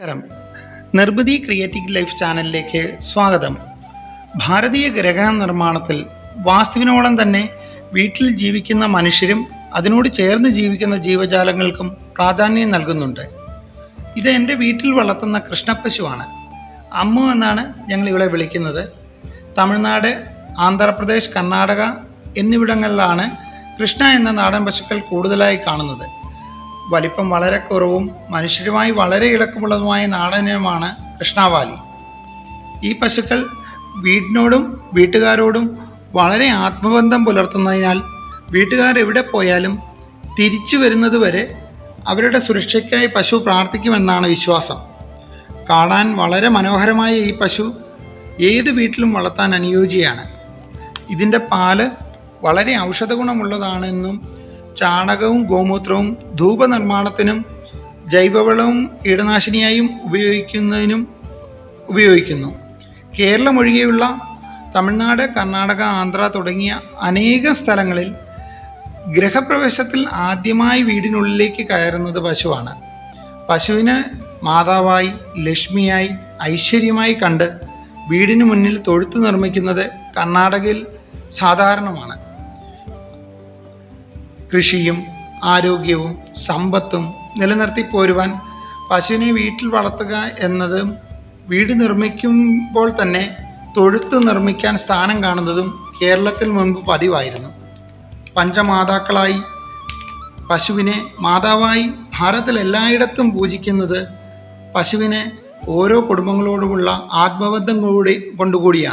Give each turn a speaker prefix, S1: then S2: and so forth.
S1: നമസ്കാരം. നിർമ്മിതി creative life ചാനലിലേക്ക് സ്വാഗതം. ഭാരതീയ ഗ്രഹ നിർമ്മാണത്തിൽ വാസ്തുവിനോളം തന്നെ വീട്ടിൽ ജീവിക്കുന്ന മനുഷ്യരും അതിനോട് ചേർന്ന് ജീവിക്കുന്ന ജീവജാലങ്ങൾക്കും പ്രാധാന്യം നൽകുന്നുണ്ട്. ഇത് എന്റെ വീട്ടിൽ വളർത്തുന്ന കൃഷ്ണപ്പശുവാണ്. അമ്മു എന്നാണ് ഞങ്ങൾ ഇവിടെ വിളിക്കുന്നത്. തമിഴ്നാട് ആന്ധ്രാപ്രദേശ് കർണാടക എന്നിവിടങ്ങളിലാണ് കൃഷ്ണ എന്ന നാടൻ പശുക്കൾ കൂടുതലായി കാണുന്നത്. വലിപ്പം വളരെ കുറവും മനുഷ്യരുമായി വളരെ ഇളക്കമുള്ളതുമായ നാടനമാണ് കൃഷ്ണാവാലി. ഈ പശുക്കൾ വീടിനോടും വീട്ടുകാരോടും വളരെ ആത്മബന്ധം പുലർത്തുന്നതിനാൽ വീട്ടുകാർ എവിടെ പോയാലും തിരിച്ചു വരുന്നത് വരെ അവരുടെ സുരക്ഷയ്ക്കായി പശു പ്രാർത്ഥിക്കുമെന്നാണ് വിശ്വാസം. കാണാൻ വളരെ മനോഹരമായ ഈ പശു ഏത് വീട്ടിലും വളർത്താൻ അനുയോജ്യമാണ് ഇതിന്റെ പാൽ വളരെ ഔഷധ ഗുണമുള്ളതാണെന്നും ചാണകവും ഗോമൂത്രവും ധൂപനിർമ്മാണത്തിനും ജൈവവളവും കീടനാശിനിയായും ഉപയോഗിക്കുന്നതിനും ഉപയോഗിക്കുന്നു. കേരളം ഒഴികെയുള്ള തമിഴ്നാട് കർണാടക ആന്ധ്ര തുടങ്ങിയ അനേകം സ്ഥലങ്ങളിൽ ഗൃഹപ്രവേശത്തിൽ ആദ്യമായി വീടിനുള്ളിലേക്ക് കയറുന്നത് പശുവാണ്. പശുവിന് മാതാവായി ലക്ഷ്മിയായി ഐശ്വര്യമായി കണ്ട് വീടിന് മുന്നിൽ തൊഴുത്ത് നിർമ്മിക്കുന്നത് കർണാടകയിൽ സാധാരണമാണ്. കൃഷിയും ആരോഗ്യവും സമ്പത്തും നിലനിർത്തി പോരുവാൻ പശുവിനെ വീട്ടിൽ വളർത്തുക എന്നത് വീട് നിർമ്മിക്കുമ്പോൾ തന്നെ തൊഴുത്ത് നിർമ്മിക്കാൻ സ്ഥാനം കാണുന്നതും കേരളത്തിൽ മുൻപ് പതിവായിരുന്നു. പഞ്ചമാതാക്കളായി പശുവിനെ മാതാവായി ഭാരതത്തിൽ എല്ലായിടത്തും പൂജിക്കുന്നത് പശുവിനെ ഓരോ കുടുംബങ്ങളോടുമുള്ള ആത്മബന്ധം കൂടി കൊണ്ടുകൂടിയാണ്.